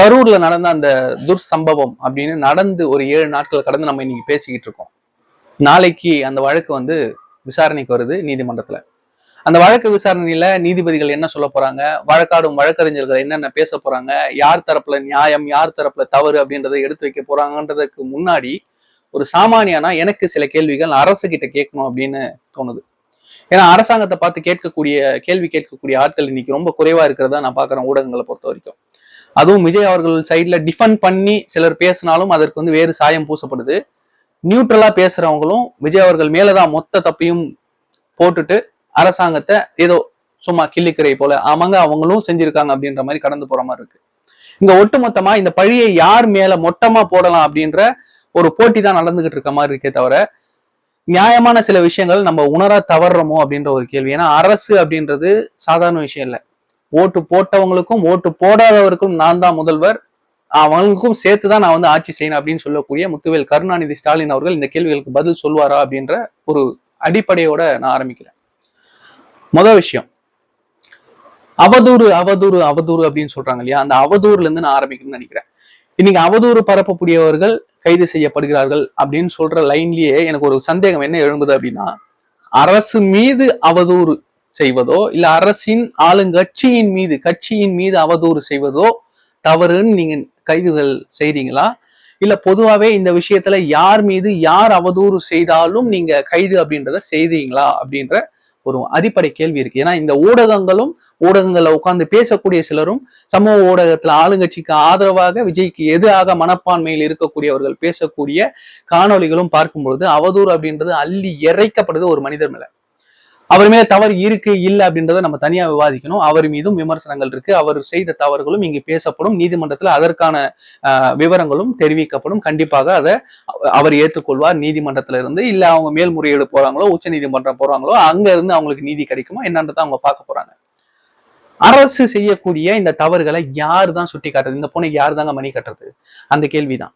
கரூர்ல நடந்த அந்த துர்சம்பவம் அப்படின்னு நடந்து ஒரு ஏழு நாட்கள் கடந்து நம்ம இன்னைக்கு பேசிக்கிட்டு இருக்கோம். நாளைக்கு அந்த வழக்கு வந்து விசாரணைக்கு வருது நீதிமன்றத்துல. அந்த வழக்கு விசாரணையில நீதிபதிகள் என்ன சொல்ல போறாங்க? வழக்காடும் வழக்கறிஞர்கள் என்னென்ன பேச போறாங்க? யார் தரப்புல நியாயம்? யார் தரப்புல தவறு அப்படின்றத எடுத்து வைக்க போறாங்கன்றதுக்கு முன்னாடி ஒரு சாமானியானா எனக்கு சில கேள்விகள் அரசு கிட்ட கேட்கணும் அப்படின்னு தோணுது. ஏன்னா அரசாங்கத்தை பார்த்து கேட்கக்கூடிய கேள்வி கேட்கக்கூடிய ஆட்கள் இன்னைக்கு ரொம்ப குறைவா இருக்கிறதா நான் பாக்குறேன் ஊடகங்களை பொறுத்த வரைக்கும். அதுவும் விஜய் அவர்கள் சைடில் டிஃபன் பண்ணி சிலர் பேசினாலும் அதற்கு வந்து வேறு சாயம் பூசப்படுது. நியூட்ரலாக பேசுகிறவங்களும் விஜய் அவர்கள் மேலே தான் மொத்த தப்பையும் போட்டுட்டு அரசாங்கத்தை ஏதோ சும்மா கிள்ளிக்கிறை போல ஆமாங்க அவங்களும் செஞ்சிருக்காங்க அப்படின்ற மாதிரி கடந்து போற மாதிரி இருக்கு. இங்க ஒட்டுமொத்தமா இந்த பழியை யார் மேல மொட்டமா போடலாம் அப்படின்ற ஒரு போட்டி தான் நடந்துகிட்டு இருக்க மாதிரி இருக்கே தவிர நியாயமான சில விஷயங்கள் நம்ம உணர தவறுறோமோ அப்படின்ற ஒரு கேள்வி. ஏன்னா அரசு அப்படின்றது சாதாரண விஷயம் இல்லை. ஓட்டு போட்டவங்களுக்கும் ஓட்டு போடாதவருக்கும் நான் தான் முதல்வர். அவங்களுக்கும் சேர்த்து தான் நான் வந்து ஆட்சி செய்யணும் அப்படின்னு சொல்லக்கூடிய முத்துவேல் கருணாநிதி ஸ்டாலின் அவர்கள் இந்த கேள்விகளுக்கு பதில் சொல்வாரா அப்படின்ற ஒரு அடிப்படையோட நான் ஆரம்பிக்கிறேன். முதல் விஷயம். அவதூறு அவதூறு அவதூறு அப்படின்னு சொல்றாங்க இல்லையா? அந்த அவதூறுல இருந்து நான் ஆரம்பிக்கணும்னு நினைக்கிறேன். இன்னைக்கு அவதூறு பரப்பக்கூடியவர்கள் கைது செய்யப்படுகிறார்கள் அப்படின்னு சொல்ற லைன்லயே எனக்கு ஒரு சந்தேகம் என்ன எழும்புது அப்படின்னா அரசு மீது அவதூறு செய்வதோ இல்ல அரசின் ஆளுங்கட்சியின் மீது கட்சியின் மீது அவதூறு செய்வதோ தவறுன்னு நீங்க கைதுகள் செய்றீங்களா? இல்ல பொதுவாவே இந்த விஷயத்துல யார் மீது யார் அவதூறு செய்தாலும் நீங்க கைது அப்படின்றத செய்தீங்களா அப்படின்ற ஒரு அடிப்படை கேள்வி இருக்கு. ஏன்னா இந்த ஊடகங்களும் ஊடகங்களில் உட்கார்ந்து பேசக்கூடிய சிலரும் சமூக ஊடகத்துல ஆளுங்கட்சிக்கு ஆதரவாக விஜய்க்கு எதிராக மனப்பான்மையில் இருக்கக்கூடியவர்கள் பேசக்கூடிய காணொளிகளும் பார்க்கும்பொழுது அவதூறு அப்படின்றது அள்ளி இறைக்கப்படுது ஒரு மனிதர் மேல. அவர் மேல தவறு இருக்கு இல்லை அப்படின்றத நம்ம தனியா விவாதிக்கணும். அவர் மீதும் விமர்சனங்கள் இருக்கு. அவர் செய்த தவறுகளும் இங்கு பேசப்படும். நீதிமன்றத்துல அதற்கான விவரங்களும் தெரிவிக்கப்படும். கண்டிப்பாக அதை அவர் ஏற்றுக்கொள்வார். நீதிமன்றத்துல இருந்து இல்ல அவங்க மேல்முறையீடு போறாங்களோ உச்ச நீதிமன்றம் போறாங்களோ அங்க இருந்து அவங்களுக்கு நீதி கிடைக்குமா? என்னன்றதை அவங்க பார்க்க போறாங்க. அரசு செய்யக்கூடிய இந்த தவறுகளை யார் தான் சுட்டி காட்டுறது இந்த பொண்ணை யார் தாங்க மணி கட்டுறது? அந்த கேள்விதான்.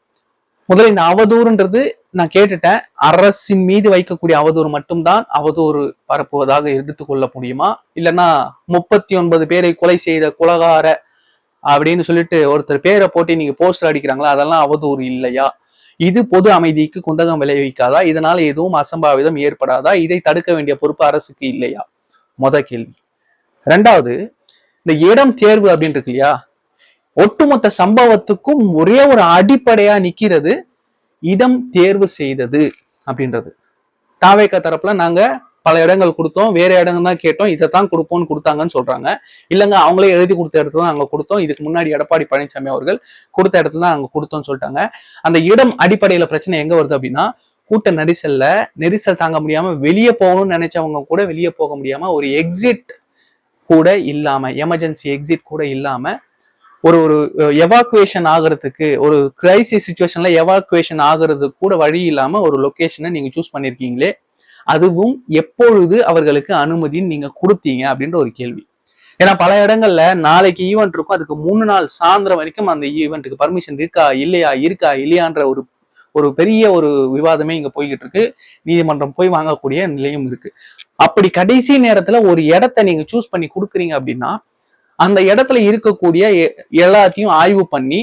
முதல்ல இந்த அவதூறுன்றது நான் கேட்டுட்டேன். அரசின் மீது வைக்கக்கூடிய அவதூறு மட்டும்தான் அவதூறு பரப்புவதாக எடுத்துக்கொள்ள முடியுமா? இல்லைன்னா முப்பத்தி ஒன்பது பேரை கொலை செய்த குலகார அப்படின்னு சொல்லிட்டு ஒருத்தர் பேரை போட்டு நீங்க போஸ்டர் அடிக்கிறாங்களா? அதெல்லாம் அவதூறு இல்லையா? இது பொது அமைதிக்கு குந்தகம் விளைவிக்காதா? இதனால எதுவும் அசம்பாவிதம் ஏற்படாதா? இதை தடுக்க வேண்டிய பொறுப்பு அரசுக்கு இல்லையா? முத கேள்வி. ரெண்டாவது இந்த இடம் தேர்வு அப்படின்னு இருக்கு இல்லையா? ஒட்டுமொத்த சம்பவத்துக்கும் ஒரே ஒரு அடிப்படையா நிக்கிறது இடம் தேர்வு செய்தது அப்படின்றது. தாவேக்கா தரப்புல நாங்க பல இடங்கள் கொடுத்தோம். வேற இடங்கள் தான் கேட்டோம். இதை தான் கொடுப்போம்னு கொடுத்தாங்கன்னு சொல்றாங்க. இல்லைங்க அவங்களே எழுதி கொடுத்த இடத்துல தான் நாங்கள் கொடுத்தோம். இதுக்கு முன்னாடி எடப்பாடி பழனிசாமி அவர்கள் கொடுத்த இடத்துல தான் நாங்கள் கொடுத்தோம்னு சொல்லிட்டாங்க. அந்த இடம் அடிப்படையில பிரச்சனை எங்க வருது அப்படின்னா கூட்ட நெரிசல்ல நெரிசல் தாங்க முடியாம வெளியே போகணும்னு நினைச்சவங்க கூட வெளியே போக முடியாம ஒரு எக்ஸிட் கூட இல்லாம எமர்ஜென்சி எக்ஸிட் கூட இல்லாம ஒரு ஒரு எவாக்குவேஷன் ஆகுறதுக்கு ஒரு கிரைசிஸ் சுச்சுவேஷன்ல எவாக்குவேஷன் ஆகிறது கூட வழி இல்லாம ஒரு லொக்கேஷனை நீங்க சூஸ் பண்ணிருக்கீங்களே அதுவும் எப்பொழுது அவர்களுக்கு அனுமதின்னு நீங்க கொடுத்தீங்க அப்படின்ற ஒரு கேள்வி. ஏன்னா பல இடங்கள்ல நாளைக்கு ஈவெண்ட் இருக்கும் அதுக்கு மூணு நாள் சாயந்தரம் வரைக்கும் அந்த ஈவெண்ட்டுக்கு பர்மிஷன் இருக்கா இல்லையா இருக்கா இல்லையான்ற ஒரு ஒரு பெரிய ஒரு விவாதமே இங்க போய்கிட்டு இருக்கு. நீதிமன்றம் போய் வாங்கக்கூடிய நிலையும் இருக்கு. அப்படி கடைசி நேரத்துல ஒரு இடத்த நீங்க சூஸ் பண்ணி கொடுக்குறீங்க அப்படின்னா அந்த இடத்துல இருக்கக்கூடிய எ- எல்லாத்தையும் ஆய்வு பண்ணி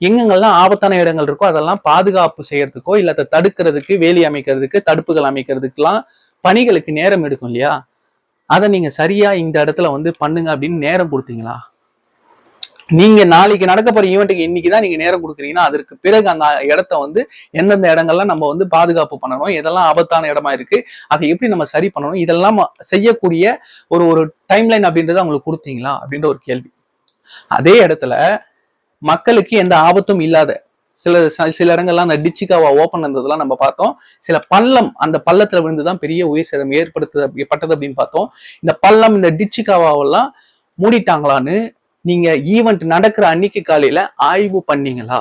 எங்கெங்கெல்லாம் ஆபத்தான இடங்கள் இருக்கோ அதெல்லாம் பாதுகாப்பு செய்யறதுக்கோ இல்லை அதை தடுக்கிறதுக்கு வேலி அமைக்கிறதுக்கு தடுப்புகள் அமைக்கிறதுக்கெல்லாம் பணிகளுக்கு நேரம் எடுக்கும் இல்லையா? அதை நீங்க சரியா இந்த இடத்துல வந்து பண்ணுங்க அப்படின்னு நேரம் கொடுத்தீங்களா? நீங்க நாளைக்கு நடக்க போற ஈவெண்ட்டுக்கு இன்னைக்கு தான் நீங்க நேரம் கொடுக்குறீங்கன்னா அதற்கு பிறகு அந்த இடத்த வந்து எந்தெந்த இடங்கள்லாம் நம்ம வந்து பாதுகாப்பு பண்ணணும் எதெல்லாம் ஆபத்தான இடமா இருக்கு அதை எப்படி நம்ம சரி பண்ணணும் இதெல்லாம் செய்யக்கூடிய ஒரு ஒரு டைம்லைன் அப்படின்றத அவங்களுக்கு கொடுத்தீங்களா அப்படின்ற ஒரு கேள்வி. அதே இடத்துல மக்களுக்கு எந்த ஆபத்தும் இல்லாத சில ச- சில இடங்கள்லாம் அந்த டிச்சிக்காவா ஓப்பன் இருந்ததெல்லாம் நம்ம பார்த்தோம். சில பள்ளம் அந்த பள்ளத்துல விழுந்து தான் பெரிய உயிர் சேதம் ஏற்படுத்த பட்டது அப்படின்னு பார்த்தோம். இந்த பள்ளம் இந்த டிச்சிக்காவாவெல்லாம் மூடிட்டாங்களான்னு நீங்க ஈவெண்ட் நடக்கிற அன்னைக்கு காலையில ஆய்வு பண்ணீங்களா?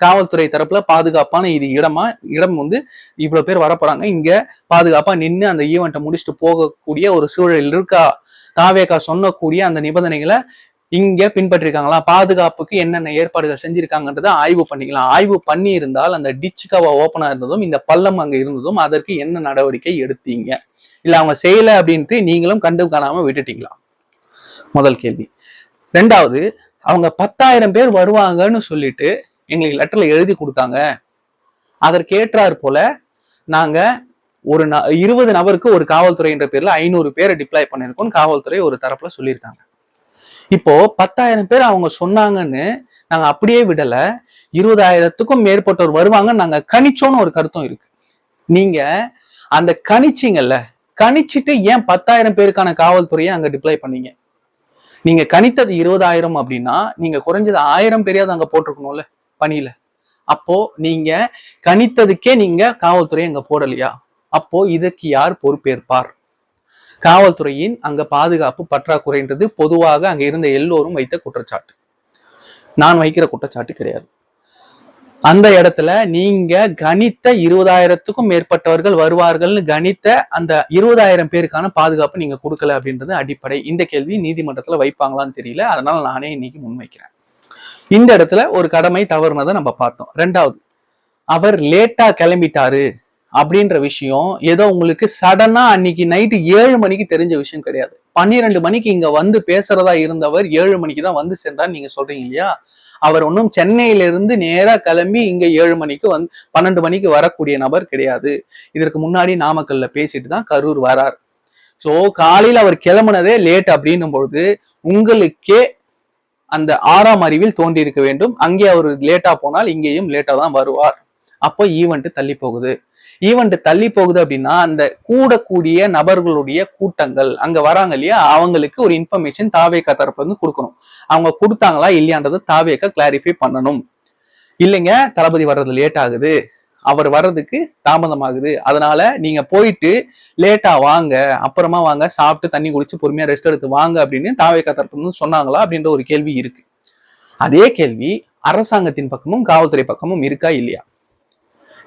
காவல்துறை தரப்புல பாதுகாப்பான இது இடமா இடம் வந்து இவ்வளவு பேர் வரப்போறாங்க. இங்க பாதுகாப்பா நின்று அந்த ஈவெண்ட்டை முடிச்சுட்டு போகக்கூடிய ஒரு சூழல் இருக்கா? தாவேக்கா சொன்னக்கூடிய அந்த நிபந்தனைகளை இங்க பின்பற்றிருக்காங்களா? பாதுகாப்புக்கு என்னென்ன ஏற்பாடுகள் செஞ்சிருக்காங்கன்றத ஆய்வு பண்ணிக்கலாம். ஆய்வு பண்ணி இருந்தால் அந்த கவா ஓப்பனா இருந்ததும் இந்த பள்ளம் அங்க இருந்ததும் அதற்கு என்ன நடவடிக்கை எடுத்தீங்க? இல்ல அவங்க செய்யல அப்படின்ட்டு நீங்களும் கண்டு காணாம விட்டுட்டீங்களா? முதல் கேள்வி. ரெண்டாவது அவங்க பத்தாயிரம் பேர் வருவாங்கன்னு சொல்லிட்டு எங்களுக்கு லெட்டர்ல எழுதி கொடுத்தாங்க. அதற்கேற்றாற் போல நாங்க ஒரு ந- இருபது நபருக்கு ஒரு காவல்துறை என்ற பேர்ல ஐநூறு பேரை டிப்ளாய் பண்ணியிருக்கோம்னு காவல்துறை ஒரு தரப்புல சொல்லியிருக்காங்க. இப்போ பத்தாயிரம் பேர் அவங்க சொன்னாங்கன்னு நாங்க அப்படியே விடல. இருபதாயிரத்துக்கும் மேற்பட்டோர் வருவாங்கன்னு நாங்க கணிச்சோன்னு ஒரு கருத்தும் இருக்கு. நீங்க அந்த கணிச்சிங்கல்ல கணிச்சிட்டு ஏன் பத்தாயிரம் பேருக்கான காவல்துறையை அங்க டிப்ளை பண்ணீங்க? நீங்க கணித்தது இருபதாயிரம் அப்படின்னா நீங்க குறைஞ்சது ஆயிரம் பேரையாவது அங்க போட்டிருக்கணும்ல பணியில. அப்போ நீங்க கணித்ததுக்கே நீங்க காவல்துறை அங்க போடலையா? அப்போ இதற்கு யார் பொறுப்பேற்பார்? காவல்துறையின் அங்க பாதுகாப்பு பற்றாக்குறைன்றது பொதுவாக அங்க இருந்த எல்லோரும் வைத்த குற்றச்சாட்டு. நான் வைக்கிற குற்றச்சாட்டு கிடையாது. அந்த இடத்துல நீங்க கணித்த இருபதாயிரத்துக்கும் மேற்பட்டவர்கள் வருவார்கள்னு கணித்த அந்த இருபதாயிரம் பேருக்கான பாதுகாப்பு நீங்க கொடுக்கல அப்படின்றது அடிப்படை. இந்த கேள்வி நீதிமன்றத்துல வைப்பாங்களான்னு தெரியல. அதனால நானே இன்னைக்கு முன்வைக்கிறேன். இந்த இடத்துல ஒரு கடமை தவறுனதை நம்ம பார்த்தோம். ரெண்டாவது அவர் லேட்டா கிளம்பிட்டாரு அப்படின்ற விஷயம் ஏதோ உங்களுக்கு சடனா அன்னைக்கு நைட்டு ஏழு மணிக்கு தெரிஞ்ச விஷயம் கிடையாது. பன்னிரெண்டு மணிக்கு இங்க வந்து பேசுறதா இருந்தவர் ஏழு மணிக்கு தான் வந்து சேர்ந்தார் நீங்க சொல்றீங்க இல்லையா? அவர் ஒன்றும் சென்னையிலிருந்து நேராக கிளம்பி இங்க ஏழு மணிக்கு வந்து பன்னெண்டு மணிக்கு வரக்கூடிய நபர் கிடையாது. இதற்கு முன்னாடி நாமக்கல்ல பேசிட்டு தான் கரூர் வரார். ஸோ காலையில் அவர் கிளம்புனதே லேட் அப்படின்னும் பொழுது உங்களுக்கே அந்த ஆறாம் அறிவில் தோன்றி இருக்க வேண்டும். அங்கே அவர் லேட்டா போனால் இங்கேயும் லேட்டா தான் வருவார். அப்போ ஈவெண்ட் தள்ளி போகுது. ஈவெண்ட் தள்ளி போகுது அப்படின்னா அந்த கூடக்கூடிய நபர்களுடைய கூட்டங்கள் அங்க வராங்க இல்லையா? அவங்களுக்கு ஒரு இன்ஃபர்மேஷன் தாவேக்கா தரப்புல வந்து கொடுக்கணும். அவங்க கொடுத்தாங்களா இல்லையான்றதை தாவேக்கா கிளாரிஃபை பண்ணணும். இல்லைங்க தளபதி வர்றது லேட் ஆகுது. அவர் வர்றதுக்கு தாமதமாகுது. அதனால நீங்க போயிட்டு லேட்டா வாங்க அப்புறமா வாங்க சாப்பிட்டு தண்ணி குடிச்சு பொறுமையா ரெஸ்ட் எடுத்து வாங்க அப்படின்னு தாவேக்கா தரப்பு சொன்னாங்களா அப்படின்ற ஒரு கேள்வி இருக்கு. அதே கேள்வி அரசாங்கத்தின் பக்கமும் காவல்துறை பக்கமும் இருக்கா இல்லையா?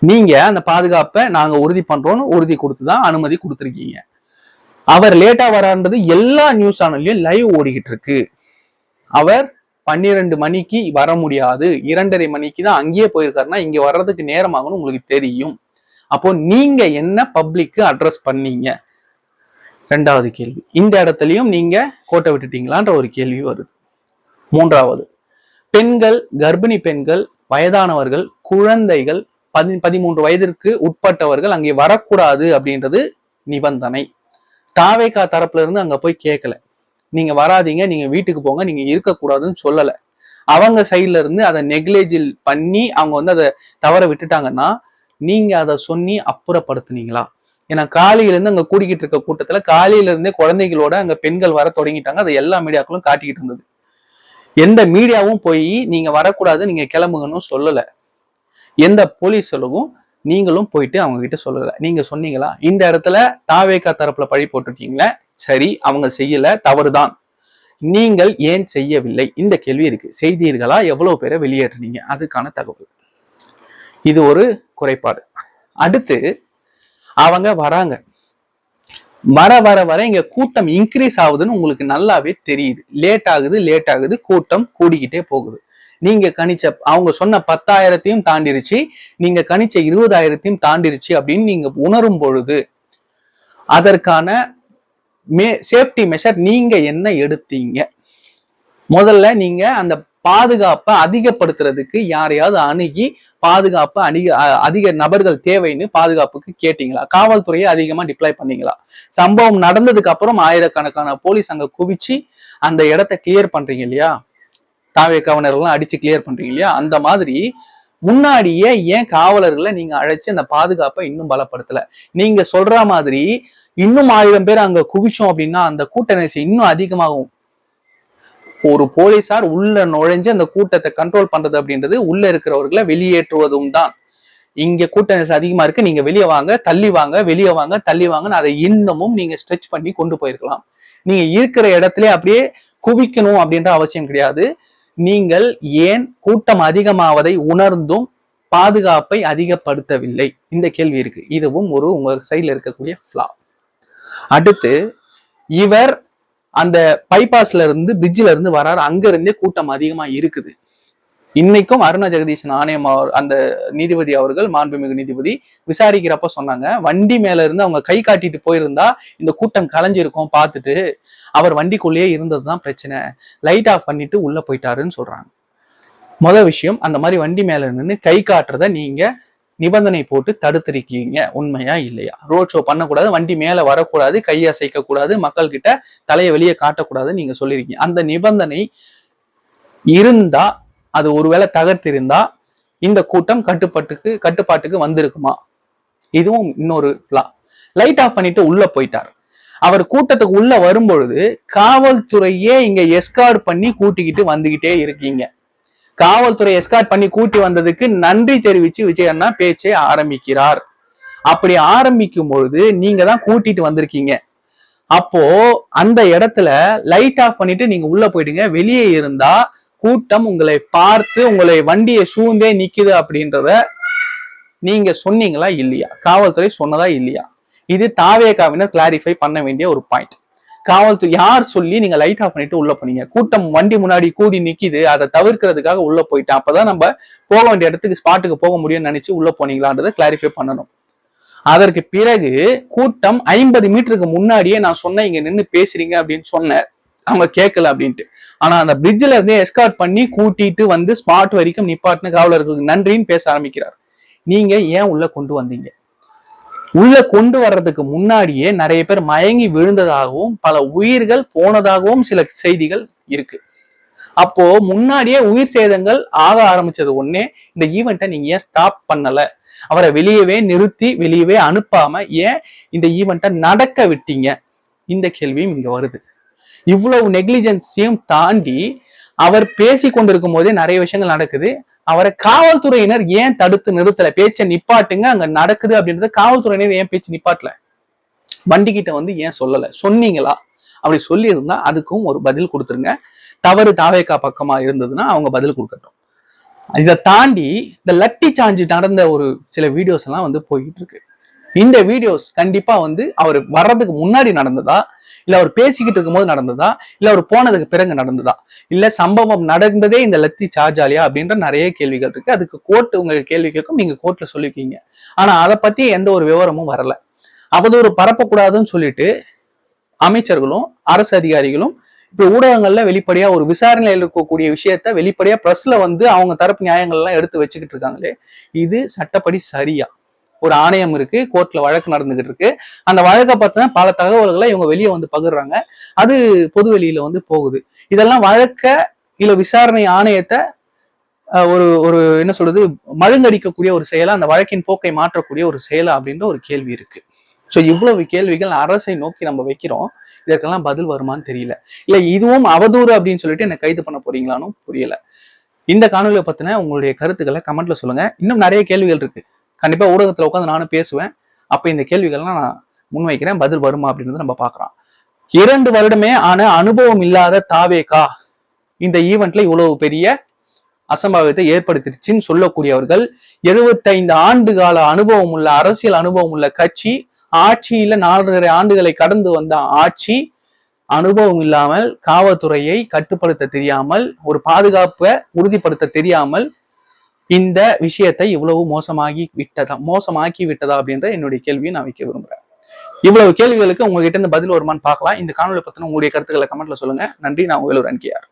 நீங்க அந்த பாதுகாப்பை நாங்க உறுதி பண்றோம்னு உறுதி கொடுத்துதான் அனுமதி கொடுத்துருக்கீங்க. அவர் லேட்டா வரான்றது எல்லா நியூஸ் சேனல்லையும் லைவ் ஓடிக்கிட்டு இருக்கு. அவர் பன்னிரெண்டு மணிக்கு வர முடியாது. இரண்டரை மணிக்கு தான் அங்கேயே போயிருக்காருன்னா இங்க வர்றதுக்கு நேரமாகணும் உங்களுக்கு தெரியும். அப்போ நீங்க என்ன பப்ளிக்கு அட்ரஸ் பண்ணீங்க? ரெண்டாவது கேள்வி. இந்த இடத்துலையும் நீங்க கோட்டை விட்டுட்டீங்களான்ற ஒரு கேள்வி வருது. மூன்றாவது பெண்கள் கர்ப்பிணி பெண்கள் வயதானவர்கள் குழந்தைகள் பதி பதிமூன்று வயதிற்கு உட்பட்டவர்கள் அங்கே வரக்கூடாது அப்படின்றது நிபந்தனை. தாவேக்கா தரப்புல இருந்து அங்க போய் கேட்கல நீங்க வராதீங்க நீங்க வீட்டுக்கு போங்க நீங்க இருக்கக்கூடாதுன்னு சொல்லல. அவங்க சைட்ல இருந்து அதை நெக்லேஜில் பண்ணி அவங்க வந்து அதை தவற விட்டுட்டாங்கன்னா நீங்க அதை சொல்லி அப்புறப்படுத்துனீங்களா? ஏன்னா காலையிலேருந்து அங்கே கூடிக்கிட்டு இருக்க கூட்டத்தில் காலையிலேருந்தே குழந்தைகளோட அங்கே பெண்கள் வர தொடங்கிட்டாங்க. அதை எல்லா மீடியாக்களும் காட்டிக்கிட்டு இருந்தது. எந்த மீடியாவும் போய் நீங்கள் வரக்கூடாது நீங்கள் கிளம்புங்கன்னு சொல்லலை. எந்த போலீஸ் சொல்லவும் நீங்களும் போயிட்டு அவங்க கிட்ட சொல்லல. நீங்க சொன்னீங்களா? இந்த இடத்துல தாவேக்கா தரப்புல பழி போட்டிருக்கீங்களே? சரி அவங்க செய்யல தவறுதான். நீங்கள் ஏன் செய்யவில்லை? இந்த கேள்வி இருக்கு. செய்தீர்களா? எவ்வளவு பேரை வெளியேற்றினீங்க? அதுக்கான தகவல். இது ஒரு குறைபாடு. அடுத்து அவங்க வராங்க. வர வர வர இங்க கூட்டம் இன்க்ரீஸ் ஆகுதுன்னு உங்களுக்கு நல்லாவே தெரியுது. லேட் ஆகுது லேட் ஆகுது. கூட்டம் கூடிக்கிட்டே போகுது. நீங்க கணிச்ச அவங்க சொன்ன பத்தாயிரத்தையும் தாண்டிருச்சு நீங்க கணிச்ச இருபதாயிரத்தையும் தாண்டிருச்சு அப்படின்னு நீங்க உணரும் பொழுது அதற்கான மே சேஃப்டி மெஷர் நீங்க என்ன எடுத்தீங்க? முதல்ல நீங்க அந்த பாதுகாப்பை அதிகப்படுத்துறதுக்கு யாரையாவது அணுகி பாதுகாப்பு அதிக அ- அதிக நபர்கள் தேவைன்னு பாதுகாப்புக்கு கேட்டீங்களா? காவல்துறையை அதிகமாக டிப்ளாய் பண்ணீங்களா? சம்பவம் நடந்ததுக்கு அப்புறம் ஆயிரக்கணக்கான போலீஸ் அங்கே குவிச்சு அந்த இடத்த கிளியர் பண்றீங்க இல்லையா? தாவே கவனர்கள்லாம் அடிச்சு கிளியர் பண்றீங்க இல்லையா? அந்த மாதிரி முன்னாடியே ஏன் காவலர்களை நீங்க அழைச்சு அந்த பாதுகாப்பை இன்னும் பலப்படுத்தல? நீங்க சொல்ற மாதிரி இன்னும் ஆயிரம் பேர் அங்க குவிச்சோம் அப்படின்னா அந்த கூட்ட நெரிசல் இன்னும் அதிகமாகும். ஒரு போலீசார் உள்ள நுழைஞ்சு அந்த கூட்டத்தை கண்ட்ரோல் பண்றது அப்படின்றது உள்ள இருக்கிறவர்களை வெளியேற்றுவதும் தான். இங்க கூட்ட நெரிசல் அதிகமா இருக்கு. நீங்க வெளியே வாங்க தள்ளி வாங்க வெளியே வாங்க தள்ளி வாங்கன்னு அதை இன்னமும் நீங்க ஸ்ட்ரெச் பண்ணி கொண்டு போயிருக்கலாம். நீங்க இருக்கிற இடத்துல அப்படியே குவிக்கணும் அப்படின்ற அவசியம் கிடையாது. நீங்கள் ஏன் கூட்டம் அதிகமாவதை உணர்ந்தும் பாதுகாப்பை அதிகப்படுத்தவில்லை? இந்த கேள்வி இருக்கு. இதுவும் ஒரு உங்க சைடில் இருக்கக்கூடிய ஃபிளா அடுத்து இவர் அந்த பைபாஸ்ல இருந்து பிரிட்ஜ்ல இருந்து வராரு அங்க இருந்தே கூட்டம் அதிகமா இருக்குது. இன்னைக்கும் அருணா ஜெகதீசன் ஆணையம் அவர் அந்த நீதிபதி அவர்கள் மாண்புமிகு நீதிபதி விசாரிக்கிறப்ப சொன்னாங்க வண்டி மேல இருந்து அவங்க கை காட்டிட்டு போயிருந்தா இந்த கூட்டம் கலைஞ்சிருக்கும் பார்த்துட்டு அவர் வண்டிக்குள்ளேயே இருந்ததுதான் பிரச்சனை. லைட் ஆஃப் பண்ணிட்டு உள்ள போயிட்டாருன்னு சொல்றாங்க. முதல் விஷயம் அந்த மாதிரி வண்டி மேல நின்று கை காட்டுறத நீங்க நிபந்தனை போட்டு தடுத்திருக்கீங்க. உண்மையா இல்லையா? ரோட் ஷோ பண்ணக்கூடாது வண்டி மேல வரக்கூடாது கையை அசைக்க கூடாது மக்கள் கிட்ட தலையை வெளியே காட்டக்கூடாது நீங்க சொல்லிருக்கீங்க. அந்த நிபந்தனை இருந்தா அது ஒருவேளை தகர்த்திருந்தா இந்த கூட்டம் கட்டுப்பாட்டுக்கு கட்டுப்பாட்டுக்கு வந்திருக்குமா? இதுவும் இன்னொரு ஃபிளா லைட் ஆஃப் பண்ணிட்டு உள்ள போயிட்டார். அவர் கூட்டத்துக்கு உள்ள வரும்பொழுது காவல்துறையே இங்க எஸ்கார்ட் பண்ணி கூட்டிக்கிட்டு வந்துகிட்டே இருக்கீங்க. காவல்துறை எஸ்கார்ட் பண்ணி கூட்டி வந்ததுக்கு நன்றி தெரிவிச்சு விஜய் அண்ணா பேச்சை ஆரம்பிக்கிறார். அப்படி ஆரம்பிக்கும் பொழுது நீங்க தான் கூட்டிட்டு வந்திருக்கீங்க. அப்போ அந்த இடத்துல லைட் ஆஃப் பண்ணிட்டு நீங்க உள்ள போயிடுங்க. வெளியே இருந்தா கூட்டம் உங்களை பார்த்து உங்களை வண்டியை சூழ்ந்தே நிக்குது அப்படின்றத நீங்க சொன்னீங்களா இல்லையா? காவல்துறை சொன்னதா இல்லையா? இது தாவேகாவினர் கிளாரிஃபை பண்ண வேண்டிய ஒரு பாயிண்ட் காவல்துறை யார் சொல்லி நீங்க லைட் ஆஃப் பண்ணிட்டு உள்ள போனீங்க? கூட்டம் வண்டி முன்னாடி கூடி நிக்குது அதை தவிர்க்கிறதுக்காக உள்ள போயிட்டேன் அப்பதான் நம்ம போக வேண்டிய இடத்துக்கு ஸ்பாட்டுக்கு போக முடியும்னு நினைச்சு உள்ள போனீங்களான்றதை கிளாரிஃபை பண்ணணும். அதற்கு பிறகு கூட்டம் ஐம்பது மீட்டருக்கு முன்னாடியே நான் சொன்னேன் இங்க நின்று பேசுறீங்க அப்படின்னு சொன்னேன். அவங்க கேட்கல அப்படின்ட்டு. ஆனா அந்த பிரிட்ஜ்ல இருந்து எஸ்கார்ட் பண்ணி கூட்டிட்டு வந்து ஸ்பாட் வரைக்கும் நிப்பாட்டின காவலர்களுக்கு நன்றின்னு பேச ஆரம்பிக்கிறார். நீங்க ஏன் உள்ள கொண்டு வந்தீங்க? உள்ள கொண்டு வர்றதுக்கு முன்னாடியே நிறைய பேர் மயங்கி விழுந்ததாகவும் பல உயிர்கள் போனதாகவும் சில செய்திகள் இருக்கு. அப்போ முன்னாடியே உயிர் சேதங்கள் ஆக ஆரம்பிச்சது ஒன்னே இந்த ஈவெண்ட்டை நீங்க ஏன் ஸ்டாப் பண்ணல? அவரை வெளியவே நிறுத்தி வெளியவே அனுப்பாம ஏன் இந்த ஈவெண்ட்டை நடக்க விட்டீங்க? இந்த கேள்வியும் இங்க வருது. இவ்வளவு நெக்லிஜென்ஸையும் தாண்டி அவர் பேசி கொண்டிருக்கும் போதே நிறைய விஷயங்கள் நடக்குது. அவரை காவல்துறையினர் ஏன் தடுத்து நிறுத்தல? பேச்சை நிப்பாட்டுங்க அங்க நடக்குது அப்படின்றத காவல்துறையினர் ஏன் பேச்சு நிப்பாட்டல? வண்டிகிட்ட வந்து ஏன் சொல்லல? சொன்னீங்களா? அப்படி சொல்லியிருந்தா அதுக்கும் ஒரு பதில் கொடுத்துருங்க. தவறு தாவேக்கா பக்கமா இருந்ததுன்னா அவங்க பதில் கொடுக்கட்டும். இதை தாண்டி இந்த லட்டி சார்ஜ் நடந்த ஒரு சில வீடியோஸ் எல்லாம் வந்து போயிட்டு இருக்கு. இந்த வீடியோஸ் கண்டிப்பா வந்து அவர் வர்றதுக்கு முன்னாடி நடந்ததா? இல்ல அவர் பேசிக்கிட்டு இருக்கும்போது நடந்ததா? இல்ல அவர் போனதுக்கு பிறகு நடந்ததா? இல்ல சம்பவம் நடந்ததே இந்த லத்தி சார்ஜாலியா அப்படின்ற நிறைய கேள்விகள் இருக்கு. அதுக்கு கோர்ட் உங்க கேள்வி கேட்கும் நீங்க கோர்ட்ல சொல்லிருக்கீங்க. ஆனா அதை பத்தி எந்த ஒரு விவரமும் வரல. அவதூறு பரப்பக்கூடாதுன்னு சொல்லிட்டு அமைச்சர்களும் அரசு அதிகாரிகளும் இப்போ ஊடகங்கள்ல வெளிப்படையா ஒரு விசாரணையில் இருக்கக்கூடிய விஷயத்த வெளிப்படையா பிரஸ்ல வந்து அவங்க தரப்பு நியாயங்கள்லாம் எடுத்து வச்சுக்கிட்டு இருக்காங்களே இது சட்டப்படி சரியா? ஒரு ஆணையம் இருக்கு கோர்ட்ல வழக்கு நடந்துகிட்டு இருக்கு. அந்த வழக்கை பத்தின பல தகவல்களை இவங்க வெளியே வந்து பகிர்றாங்க. அது பொது வெளியில வந்து போகுது. இதெல்லாம் வழக்க இல்ல விசாரணை ஆணையத்தை ஒரு ஒரு என்ன சொல்றது மழுங்கடிக்கக்கூடிய ஒரு செயலா அந்த வழக்கின் போக்கை மாற்றக்கூடிய ஒரு செயலா அப்படின்ற ஒரு கேள்வி இருக்கு. ஸோ இவ்வளவு கேள்விகள் அரசை நோக்கி நம்ம வைக்கிறோம். இதற்கெல்லாம் பதில் வருமான்னு தெரியல. இல்ல இதுவும் அவதூறு அப்படின்னு சொல்லிட்டு என்ன கைது பண்ண போறீங்களான்னு புரியல. இந்த காணொலியை பத்தின உங்களுடைய கருத்துக்களை கமெண்ட்ல சொல்லுங்க. இன்னும் நிறைய கேள்விகள் இருக்கு. கண்டிப்பா ஊடகத்துல உட்காந்து நானும் பேசுவேன். அப்ப இந்த கேள்விகள்லாம் நான் முன்வைக்கிறேன். பதில் வருமா அப்படின்றத நம்ம பார்க்குறோம் இரண்டு வருடமே ஆன அனுபவம் இல்லாத தாவேகா. இந்த ஈவெண்ட்ல இவ்வளவு பெரிய அசம்பாவிதத்தை ஏற்படுத்திடுச்சுன்னு சொல்லக்கூடியவர்கள் எழுபத்தைந்து ஆண்டு கால அனுபவம் உள்ள அரசியல் அனுபவம் உள்ள கட்சி ஆட்சியில நாலரை ஆண்டுகளை கடந்து வந்த ஆட்சி அனுபவம் இல்லாமல் காவல்துறையை கட்டுப்படுத்த தெரியாமல் ஒரு பாதுகாப்பை உறுதிப்படுத்த தெரியாமல் இந்த விஷயத்தை இவ்வளவு மோசமாகி விட்டதா மோசமாக்கி விட்டதா அப்படின்ற என்னுடைய கேள்வியை நான் வைக்க விரும்புறேன். இவ்வளவு கேள்விகளுக்கு உங்ககிட்ட இருந்து பதில் வருமான்னு பார்க்கலாம். இந்த காணொலி பத்தின உங்களுடைய கருத்துக்களை கமெண்ட்ல சொல்லுங்க. நன்றி. நான் உங்களோட அன்கியார்